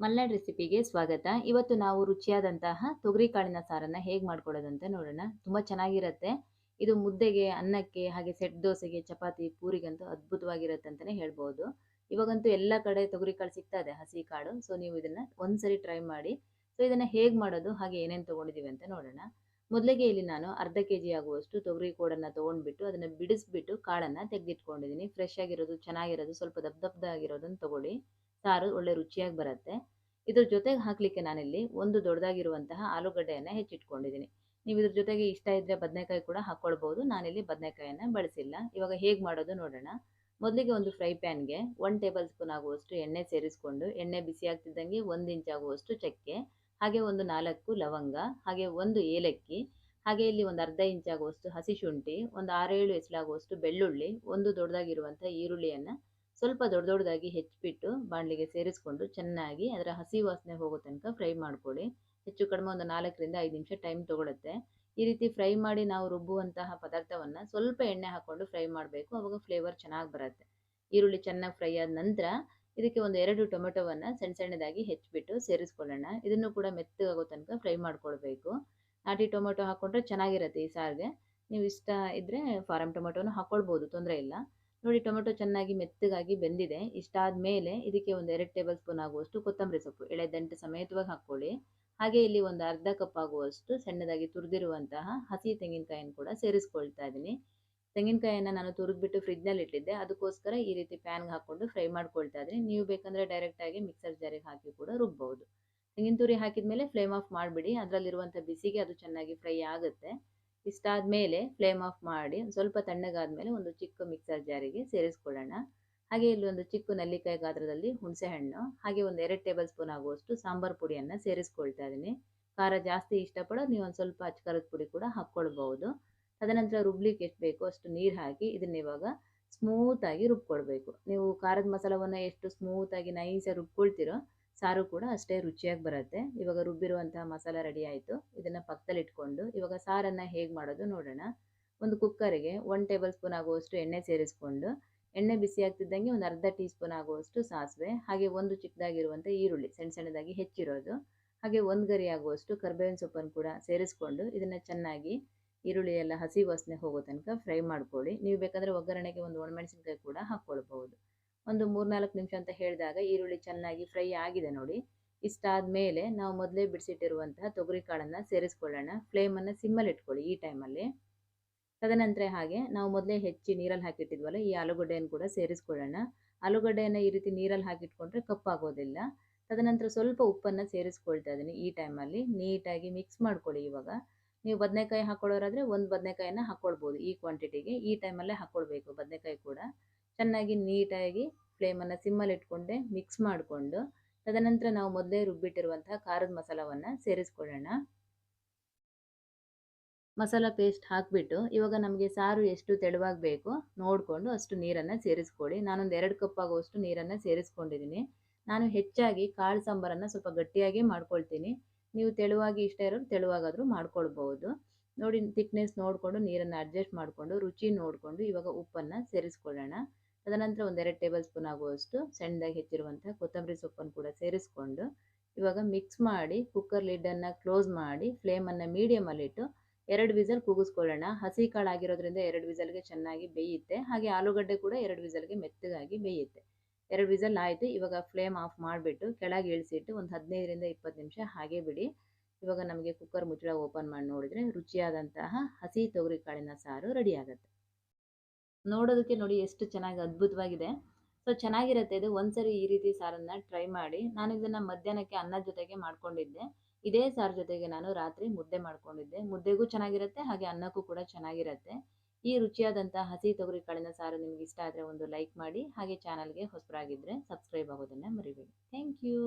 ಮಲ್ನಾಡ್ ರೆಸಿಪಿಗೆ ಸ್ವಾಗತ. ಇವತ್ತು ನಾವು ರುಚಿಯಾದಂತಹ ತೊಗರಿ ಕಾಳಿನ ಸಾರನ್ನ ಹೇಗೆ ಮಾಡ್ಕೊಳ್ಳೋದಂತ ನೋಡೋಣ. ತುಂಬ ಚೆನ್ನಾಗಿರುತ್ತೆ. ಇದು ಮುದ್ದೆಗೆ, ಅನ್ನಕ್ಕೆ, ಹಾಗೆ ಸೆಟ್ ದೋಸೆಗೆ, ಚಪಾತಿ, ಪೂರಿಗಂತೂ ಅದ್ಭುತವಾಗಿರುತ್ತೆ ಅಂತಲೇ ಹೇಳ್ಬೋದು. ಇವಾಗಂತೂ ಎಲ್ಲ ಕಡೆ ತೊಗರಿ ಕಾಳು ಸಿಗ್ತಾ ಇದೆ ಹಸಿ ಕಾಳು. ಸೊ, ನೀವು ಇದನ್ನ ಒಂದ್ಸರಿ ಟ್ರೈ ಮಾಡಿ. ಸೊ, ಇದನ್ನ ಹೇಗೆ ಮಾಡೋದು, ಹಾಗೆ ಏನೇನು ತೊಗೊಂಡಿದ್ದೀವಿ ಅಂತ ನೋಡೋಣ. ಮೊದಲಿಗೆ ಇಲ್ಲಿ ನಾನು ಅರ್ಧ ಕೆ ಜಿ ಆಗುವಷ್ಟು ತೊಗರಿ ಕೋಡನ್ನು ತೊಗೊಂಡ್ಬಿಟ್ಟು ಅದನ್ನು ಬಿಡಿಸ್ಬಿಟ್ಟು ಕಾಳನ್ನು ತೆಗೆದಿಟ್ಕೊಂಡಿದ್ದೀನಿ ಫ್ರೆಶ್ ಆಗಿರೋದು, ಚೆನ್ನಾಗಿರೋದು, ಸ್ವಲ್ಪ ದಪ್ಪ ದಪ್ಪದಾಗಿರೋದನ್ನು ತಗೊಳ್ಳಿ. ಸಾರು ಒಳ್ಳೆ ರುಚಿಯಾಗಿ ಬರುತ್ತೆ. ಇದ್ರ ಜೊತೆಗೆ ಹಾಕಲಿಕ್ಕೆ ನಾನಿಲ್ಲಿ ಒಂದು ದೊಡ್ಡದಾಗಿರುವಂತಹ ಆಲೂಗಡ್ಡೆಯನ್ನು ಹೆಚ್ಚಿಟ್ಕೊಂಡಿದ್ದೀನಿ. ನೀವು ಇದ್ರ ಜೊತೆಗೆ ಇಷ್ಟ ಇದ್ದರೆ ಬದನೆಕಾಯಿ ಕೂಡ ಹಾಕ್ಕೊಳ್ಬೋದು ನಾನಿಲ್ಲಿ ಬದನೆಕಾಯನ್ನು ಬಳಸಿಲ್ಲ. ಇವಾಗ ಹೇಗೆ ಮಾಡೋದು ನೋಡೋಣ. ಮೊದಲಿಗೆ ಒಂದು ಫ್ರೈ ಪ್ಯಾನ್ಗೆ ಒನ್ ಟೇಬಲ್ ಸ್ಪೂನ್ ಆಗುವಷ್ಟು ಎಣ್ಣೆ ಸೇರಿಸ್ಕೊಂಡು, ಎಣ್ಣೆ ಬಿಸಿ ಆಗ್ತಿದ್ದಂಗೆ ಒಂದು ಇಂಚ್ ಆಗುವಷ್ಟು ಚಕ್ಕೆ, ಹಾಗೆ ಒಂದು ನಾಲ್ಕು ಲವಂಗ, ಹಾಗೆ ಒಂದು ಏಲಕ್ಕಿ, ಹಾಗೆ ಇಲ್ಲಿ ಒಂದು ಅರ್ಧ ಇಂಚ್ ಆಗುವಷ್ಟು ಹಸಿ ಶುಂಠಿ, ಒಂದು ಆರೇಳು ಎಸಲಾಗುವಷ್ಟು ಬೆಳ್ಳುಳ್ಳಿ, ಒಂದು ದೊಡ್ಡದಾಗಿರುವಂಥ ಈರುಳ್ಳಿಯನ್ನು ಸ್ವಲ್ಪ ದೊಡ್ಡ ದೊಡ್ಡದಾಗಿ ಹೆಚ್ಚಿಬಿಟ್ಟು ಬಾಣಲಿಗೆ ಸೇರಿಸ್ಕೊಂಡು ಚೆನ್ನಾಗಿ ಅದರ ಹಸಿ ವಾಸನೆ ಹೋಗೋ ತನಕ ಫ್ರೈ ಮಾಡ್ಕೊಳ್ಳಿ. ಹೆಚ್ಚು ಕಡಿಮೆ ಒಂದು ನಾಲ್ಕರಿಂದ ಐದು ನಿಮಿಷ ಟೈಮ್ ತೊಗೊಳುತ್ತೆ. ಈ ರೀತಿ ಫ್ರೈ ಮಾಡಿ ನಾವು ರುಬ್ಬುವಂತಹ ಪದಾರ್ಥವನ್ನು ಸ್ವಲ್ಪ ಎಣ್ಣೆ ಹಾಕ್ಕೊಂಡು ಫ್ರೈ ಮಾಡಬೇಕು. ಅವಾಗ ಫ್ಲೇವರ್ ಚೆನ್ನಾಗಿ ಬರುತ್ತೆ. ಈರುಳ್ಳಿ ಚೆನ್ನಾಗಿ ಫ್ರೈ ಆದ ನಂತರ ಇದಕ್ಕೆ ಒಂದು ಎರಡು ಟೊಮೆಟೊವನ್ನು ಸಣ್ಣ ಸಣ್ಣದಾಗಿ ಹೆಚ್ಚಿಬಿಟ್ಟು ಸೇರಿಸ್ಕೊಳ್ಳೋಣ. ಇದನ್ನು ಕೂಡ ಮೆತ್ತಗಾಗೋ ತನಕ ಫ್ರೈ ಮಾಡ್ಕೊಳ್ಬೇಕು. ನಾಟಿ ಟೊಮೆಟೊ ಹಾಕ್ಕೊಂಡ್ರೆ ಚೆನ್ನಾಗಿರುತ್ತೆ ಈ ಸಾರಿಗೆ. ನೀವು ಇಷ್ಟ ಇದ್ದರೆ ಫಾರಮ್ ಟೊಮೆಟೊನು ಹಾಕ್ಕೊಳ್ಬೋದು ತೊಂದರೆ ಇಲ್ಲ. ನೋಡಿ ಟೊಮೆಟೊ ಚೆನ್ನಾಗಿ ಮೆತ್ತಗಾಗಿ ಬೆಂದಿದೆ. ಇಷ್ಟಾದ ಮೇಲೆ ಇದಕ್ಕೆ ಒಂದು ಎರಡು ಟೇಬಲ್ ಸ್ಪೂನ್ ಆಗುವಷ್ಟು ಕೊತ್ತಂಬರಿ ಸೊಪ್ಪು ಎಳೆ ದಂಟು ಸಮೇತವಾಗಿ ಹಾಕ್ಕೊಳ್ಳಿ. ಹಾಗೆ ಇಲ್ಲಿ ಒಂದು ಅರ್ಧ ಕಪ್ ಆಗುವಷ್ಟು ಸಣ್ಣದಾಗಿ ತುರಿದಿರುವಂತಹ ಹಸಿ ತೆಂಗಿನಕಾಯಿಯನ್ನು ಕೂಡ ಸೇರಿಸ್ಕೊಳ್ತಾ ಇದ್ದೀನಿ. ತೆಂಗಿನಕಾಯಿಯನ್ನು ನಾನು ತುರಿದ್ಬಿಟ್ಟು ಫ್ರಿಜ್ನಲ್ಲಿ ಇಟ್ಟಿದ್ದೆ. ಅದಕ್ಕೋಸ್ಕರ ಈ ರೀತಿ ಪ್ಯಾನ್ಗೆ ಹಾಕ್ಕೊಂಡು ಫ್ರೈ ಮಾಡ್ಕೊಳ್ತಾ ಇದ್ದೀನಿ. ನೀವು ಬೇಕಂದರೆ ಡೈರೆಕ್ಟಾಗಿ ಮಿಕ್ಸರ್ ಜಾರಿಗೆ ಹಾಕಿ ಕೂಡ ರುಬ್ಬಬಹುದು ತೆಂಗಿನ ತುರಿ ಹಾಕಿದ ಮೇಲೆ ಫ್ಲೇಮ್ ಆಫ್ ಮಾಡಿಬಿಡಿ. ಅದರಲ್ಲಿರುವಂಥ ಬಿಸಿಗೆ ಅದು ಚೆನ್ನಾಗಿ ಫ್ರೈ ಆಗುತ್ತೆ. ಇಷ್ಟಾದ ಮೇಲೆ ಫ್ಲೇಮ್ ಆಫ್ ಮಾಡಿ ಸ್ವಲ್ಪ ತಣ್ಣಗಾದ ಮೇಲೆ ಒಂದು ಚಿಕ್ಕ ಮಿಕ್ಸರ್ ಜಾರಿಗೆ ಸೇರಿಸ್ಕೊಳ್ಳೋಣ. ಹಾಗೆ ಇಲ್ಲಿ ಒಂದು ಚಿಕ್ಕ ನೆಲ್ಲಿಕಾಯಿ ಗಾತ್ರದಲ್ಲಿ ಹುಣಸೆ ಹಣ್ಣು, ಹಾಗೆ ಒಂದು ಎರಡು ಟೇಬಲ್ ಸ್ಪೂನ್ ಆಗುವಷ್ಟು ಸಾಂಬಾರ್ ಪುಡಿಯನ್ನು ಸೇರಿಸ್ಕೊಳ್ತಾ ಇದ್ದೀನಿ. ಖಾರ ಜಾಸ್ತಿ ಇಷ್ಟಪಡೋದು ನೀವು ಒಂದು ಸ್ವಲ್ಪ ಅಚ್ಕಾರದ ಪುಡಿ ಕೂಡ ಹಾಕ್ಕೊಳ್ಬಹುದು. ತದನಂತರ ರುಬ್ಲಿಕ್ಕೆ ಎಷ್ಟು ಬೇಕೋ ಅಷ್ಟು ನೀರು ಹಾಕಿ ಇದನ್ನ ಇವಾಗ ಸ್ಮೂತಾಗಿ ರುಬ್ಕೊಳ್ಬೇಕು. ನೀವು ಖಾರದ ಮಸಾಲವನ್ನು ಎಷ್ಟು ಸ್ಮೂತಾಗಿ ನೈಸಾಗಿ ರುಬ್ಕೊಳ್ತಿರೋ ಸಾರು ಕೂಡ ಅಷ್ಟೇ ರುಚಿಯಾಗಿ ಬರುತ್ತೆ. ಇವಾಗ ರುಬ್ಬಿರುವಂತಹ ಮಸಾಲ ರೆಡಿ ಆಯಿತು. ಇದನ್ನು ಪಕ್ಕದಲ್ಲಿ ಇಟ್ಕೊಂಡು ಇವಾಗ ಸಾರನ್ನು ಹೇಗೆ ಮಾಡೋದು ನೋಡೋಣ. ಒಂದು ಕುಕ್ಕರಿಗೆ ಒನ್ ಟೇಬಲ್ ಸ್ಪೂನ್ ಆಗುವಷ್ಟು ಎಣ್ಣೆ ಸೇರಿಸ್ಕೊಂಡು ಎಣ್ಣೆ ಬಿಸಿ ಆಗ್ತಿದ್ದಂಗೆ ಒಂದು ಅರ್ಧ ಟೀ ಸ್ಪೂನ್ ಆಗುವಷ್ಟು ಸಾಸಿವೆ, ಹಾಗೆ ಒಂದು ಚಿಕ್ಕದಾಗಿರುವಂಥ ಈರುಳ್ಳಿ ಸಣ್ಣ ಸಣ್ಣದಾಗಿ ಹೆಚ್ಚಿರೋದು, ಹಾಗೆ ಒಂದು ಗರಿ ಆಗುವಷ್ಟು ಕರ್ಬೇವಿನ ಸೊಪ್ಪನ್ನು ಕೂಡ ಸೇರಿಸ್ಕೊಂಡು ಇದನ್ನು ಚೆನ್ನಾಗಿ ಈರುಳ್ಳಿ ಎಲ್ಲ ಹಸಿ ವಾಸನೆ ಹೋಗೋ ತನಕ ಫ್ರೈ ಮಾಡ್ಕೊಳ್ಳಿ. ನೀವು ಬೇಕಾದರೆ ಒಗ್ಗರಣೆಗೆ ಒಂದು ಒಣಮೆಣಸಿನ್ಕಾಯಿ ಕೂಡ ಹಾಕ್ಕೊಳ್ಬಹುದು. ಒಂದು ಮೂರ್ನಾಲ್ಕು ನಿಮಿಷ ಅಂತ ಹೇಳಿದಾಗ ಈರುಳ್ಳಿ ಚೆನ್ನಾಗಿ ಫ್ರೈ ಆಗಿದೆ ನೋಡಿ. ಇಷ್ಟಾದ ಮೇಲೆ ನಾವು ಮೊದಲೇ ಬಿಡಿಸಿಟ್ಟಿರುವಂತಹ ತೊಗರಿ ಕಾಳನ್ನು ಸೇರಿಸ್ಕೊಳ್ಳೋಣ. ಫ್ಲೇಮನ್ನು ಸಿಮ್ಮಲ್ಲಿ ಇಟ್ಕೊಳ್ಳಿ ಈ ಟೈಮಲ್ಲಿ ತದನಂತರ ಹಾಗೆ ನಾವು ಮೊದಲೇ ಹೆಚ್ಚಿ ನೀರಲ್ಲಿ ಹಾಕಿಟ್ಟಿದ್ವಲ್ಲ ಈ ಆಲೂಗಡ್ಡೆಯನ್ನು ಕೂಡ ಸೇರಿಸ್ಕೊಳ್ಳೋಣ. ಆಲೂಗಡ್ಡೆಯನ್ನು ಈ ರೀತಿ ನೀರಲ್ಲಿ ಹಾಕಿಟ್ಕೊಂಡ್ರೆ ಕಪ್ಪಾಗೋದಿಲ್ಲ ತದನಂತರ ಸ್ವಲ್ಪ ಉಪ್ಪನ್ನು ಸೇರಿಸ್ಕೊಳ್ತಾ ಇದ್ದೀನಿ ಈ ಟೈಮಲ್ಲಿ ನೀಟಾಗಿ ಮಿಕ್ಸ್ ಮಾಡ್ಕೊಳ್ಳಿ ಇವಾಗ. ನೀವು ಬದನೆಕಾಯಿ ಹಾಕೊಳ್ಳೋರಾದರೆ ಒಂದು ಬದನೆಕಾಯಿನ ಹಾಕ್ಕೊಳ್ಬೋದು ಈ ಕ್ವಾಂಟಿಟಿಗೆ ಈ ಟೈಮಲ್ಲೇ ಹಾಕ್ಕೊಳ್ಬೇಕು ಬದನೆಕಾಯಿ ಕೂಡ. ಚೆನ್ನಾಗಿ ನೀಟಾಗಿ ಫ್ಲೇಮನ್ನು ಸಿಮ್ಮಲ್ಲಿ ಇಟ್ಕೊಂಡೆ ಮಿಕ್ಸ್ ಮಾಡಿಕೊಂಡು, ತದನಂತರ ನಾವು ಮೊದಲೇ ರುಬ್ಬಿಟ್ಟಿರುವಂತಹ ಖಾರದ ಮಸಾಲವನ್ನು ಸೇರಿಸ್ಕೊಳ್ಳೋಣ. ಮಸಾಲ ಪೇಸ್ಟ್ ಹಾಕಿಬಿಟ್ಟು, ಇವಾಗ ನಮಗೆ ಸಾರು ಎಷ್ಟು ತೆಳುವಾಗಿ ಬೇಕೋ ನೋಡಿಕೊಂಡು ಅಷ್ಟು ನೀರನ್ನು ಸೇರಿಸ್ಕೊಳ್ಳಿ. ನಾನೊಂದು ಎರಡು ಕಪ್ ಆಗುವಷ್ಟು ನೀರನ್ನು ಸೇರಿಸ್ಕೊಂಡಿದ್ದೀನಿ ನಾನು ಹೆಚ್ಚಾಗಿ ಕಾಳು ಸಾಂಬಾರನ್ನು ಸ್ವಲ್ಪ ಗಟ್ಟಿಯಾಗಿ ಮಾಡ್ಕೊಳ್ತೀನಿ. ನೀವು ತೆಳುವಾಗಿ ಇಷ್ಟ ಇರೋರು ತೆಳುವಾಗಾದರೂ ಮಾಡ್ಕೊಳ್ಬೋದು ನೋಡಿ ತಿಕ್ನೆಸ್ ನೋಡಿಕೊಂಡು ನೀರನ್ನು ಅಡ್ಜಸ್ಟ್ ಮಾಡಿಕೊಂಡು, ರುಚಿ ನೋಡಿಕೊಂಡು ಇವಾಗ ಉಪ್ಪನ್ನು ಸೇರಿಸ್ಕೊಳ್ಳೋಣ. ತದನಂತರ ಒಂದೆರಡು ಟೇಬಲ್ ಸ್ಪೂನ್ ಆಗುವಷ್ಟು ಸಣ್ಣದಾಗಿ ಹೆಚ್ಚಿರುವಂಥ ಕೊತ್ತಂಬರಿ ಸೊಪ್ಪನ್ನು ಕೂಡ ಸೇರಿಸ್ಕೊಂಡು ಇವಾಗ ಮಿಕ್ಸ್ ಮಾಡಿ ಕುಕ್ಕರ್ ಲಿಡ್ಡನ್ನು ಕ್ಲೋಸ್ ಮಾಡಿ ಫ್ಲೇಮನ್ನು ಮೀಡಿಯಮಲ್ಲಿಟ್ಟು ಎರಡು ವಿಸಲ್ ಕೂಗಿಸ್ಕೊಳ್ಳೋಣ. ಹಸಿ ಕಾಳು ಆಗಿರೋದ್ರಿಂದ ಎರಡು ವಿಸಲ್ಗೆ ಚೆನ್ನಾಗಿ ಬೇಯುತ್ತೆ. ಹಾಗೆ ಆಲೂಗಡ್ಡೆ ಕೂಡ ಎರಡು ವಿಸಲ್ಗೆ ಮೆತ್ತಗಾಗಿ ಬೇಯುತ್ತೆ. ಎರಡು ವಿಸಲ್ ಆಯಿತು. ಇವಾಗ ಫ್ಲೇಮ್ ಆಫ್ ಮಾಡಿಬಿಟ್ಟು ಕೆಳಗೆ ಇಳಿಸಿಟ್ಟು ಒಂದು ಹದಿನೈದರಿಂದ ಇಪ್ಪತ್ತು ನಿಮಿಷ ಹಾಗೆ ಬಿಡಿ. ಇವಾಗ ನಮಗೆ ಕುಕ್ಕರ್ ಮುಚ್ಚಳ ಓಪನ್ ಮಾಡಿ ನೋಡಿದ್ರೆ ರುಚಿಯಾದಂತಹ ಹಸಿ ತೊಗರಿ ಕಾಳಿನ ಸಾರು ರೆಡಿ ಆಗುತ್ತೆ. ನೋಡೋದಕ್ಕೆ ನೋಡಿ ಎಷ್ಟು ಚೆನ್ನಾಗಿ ಅದ್ಭುತವಾಗಿದೆ. ಸೊ, ಚೆನ್ನಾಗಿರುತ್ತೆ ಇದು. ಒಂದ್ಸರಿ ಈ ರೀತಿ ಸಾರನ್ನ ಟ್ರೈ ಮಾಡಿ. ನಾನು ಇದನ್ನ ಮಧ್ಯಾಹ್ನಕ್ಕೆ ಅನ್ನ ಜೊತೆಗೆ ಮಾಡ್ಕೊಂಡಿದ್ದೆ. ಇದೇ ಸಾರು ಜೊತೆಗೆ ನಾನು ರಾತ್ರಿ ಮುದ್ದೆ ಮಾಡ್ಕೊಂಡಿದ್ದೆ. ಮುದ್ದೆಗೂ ಚೆನ್ನಾಗಿರುತ್ತೆ, ಹಾಗೆ ಅನ್ನಕ್ಕೂ ಕೂಡ ಚೆನ್ನಾಗಿರುತ್ತೆ. ಈ ರುಚಿಯಾದಂಥ ಹಸಿ ತೊಗರಿ ಕಾಳಿನ ಸಾರು ನಿಮ್ಗೆ ಇಷ್ಟ ಆದರೆ ಒಂದು ಲೈಕ್ ಮಾಡಿ, ಹಾಗೆ ಚಾನಲ್ಗೆ ಹೊಸಬರಾಗಿದ್ದರೆ ಸಬ್ಸ್ಕ್ರೈಬ್ ಆಗೋದನ್ನು ಮರಿಬೇಡಿ. Thank you.